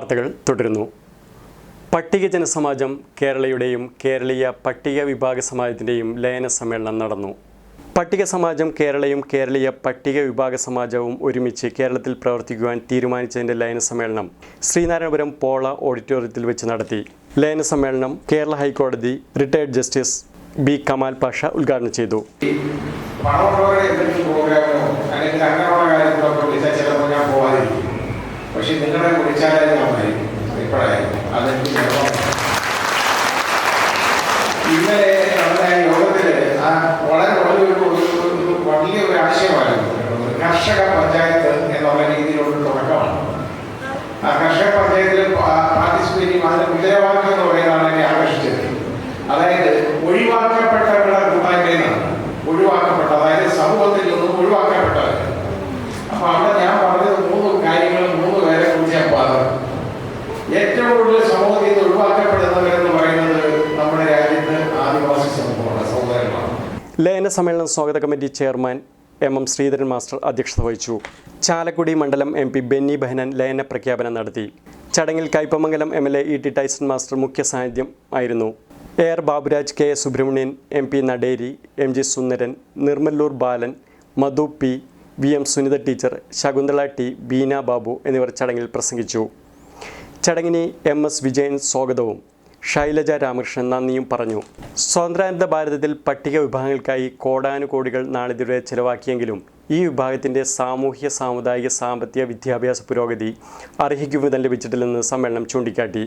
വാർത്തകൾ തുടരുന്നു. പട്ടിക ജനസമാജം കേരളയുടെയും കേരളീയ പട്ടിക വിഭാഗ സമാജത്തിന്റെയും ലയന സമ്മേളനം നടന്നു. പട്ടിക സമാജം കേരളയും കേരളീയ പട്ടിക വിഭാഗ സമാജവും ഒരുമിച്ച് കേരളത്തിൽ പ്രവർത്തിക്കുവാൻ തീരുമാനിച്ചതിന്റെ ലയന സമ്മേളനം ശ്രീനാരായണപുരം പോള ഓഡിറ്റോറിയത്തിൽ വെച്ച് നടത്തി. ലയന സമ്മേളനം കേരള ഹൈക്കോടതി retired justice B Kamal Pasha ഉദ്ഘാടനം ചെയ്തു. പക്ഷെ നിങ്ങളെ വരും ഇപ്പോഴായിരിക്കും നടന്ന ആ വളരെ വളരെ വലിയ ഒരു ആശയമായിരുന്നു. കർഷക പഞ്ചായത്ത് എന്നുള്ള രീതിയിലുള്ള തുടക്കമാണ്. ആ കർഷക പഞ്ചായത്തിൽ പാർട്ടിസിപ്പേറ്റ് അതിന് എന്ന് പറയുന്നതാണ് എന്നെ ആകർഷിച്ചത്. അതായത് ഒഴിവാക്കപ്പെട്ടവരുടെ ഏറ്റവും കൂടുതൽ സമൂഹത്തിൽ നിന്ന് ഒഴിവാക്കപ്പെടുന്നവരെന്ന് പറയുന്നത് നമ്മുടെ രാജ്യത്ത് ആദിവാസി സമൂഹമാണ് സമുദായമാണ് ലയന സമ്മേളനം സ്വാഗത committee chairman M M Sreedharan master അധ്യക്ഷത വഹിച്ചു. ചാലക്കുടി മണ്ഡലം എം പി ബെന്നി ബഹനൻ ലയന പ്രഖ്യാപനം നടത്തി. ചടങ്ങിൽ Kaipamangalam M L A E T Tyson master മുഖ്യ സാന്നിധ്യം ആയിരുന്നു. A R Baburaj K S Subramanian M P Naderi M G Sundaran Nirmalloor Balan Madhu P V M Sunitha teacher Shakuntala T Beena Babu എന്നിവർ ചടങ്ങിൽ പ്രസംഗിച്ചു. ചടങ്ങിന് M S Vijayan സ്വാഗതവും. ശൈലജ രാമകൃഷ്ണൻ നന്ദിയും പറഞ്ഞു. സ്വാതന്ത്ര്യാനന്ത ഭാരതത്തിൽ പട്ടിക വിഭാഗങ്ങൾക്കായി കോടാനുകോടികൾ നാളിതുവരെ ചെലവാക്കിയെങ്കിലും ഈ വിഭാഗത്തിന്റെ സാമൂഹ്യ സാമുദായിക സാമ്പത്തിക വിദ്യാഭ്യാസ പുരോഗതി അർഹിക്കും വിധം ലഭിച്ചിട്ടില്ലെന്ന് സമ്മേളനം ചൂണ്ടിക്കാട്ടി.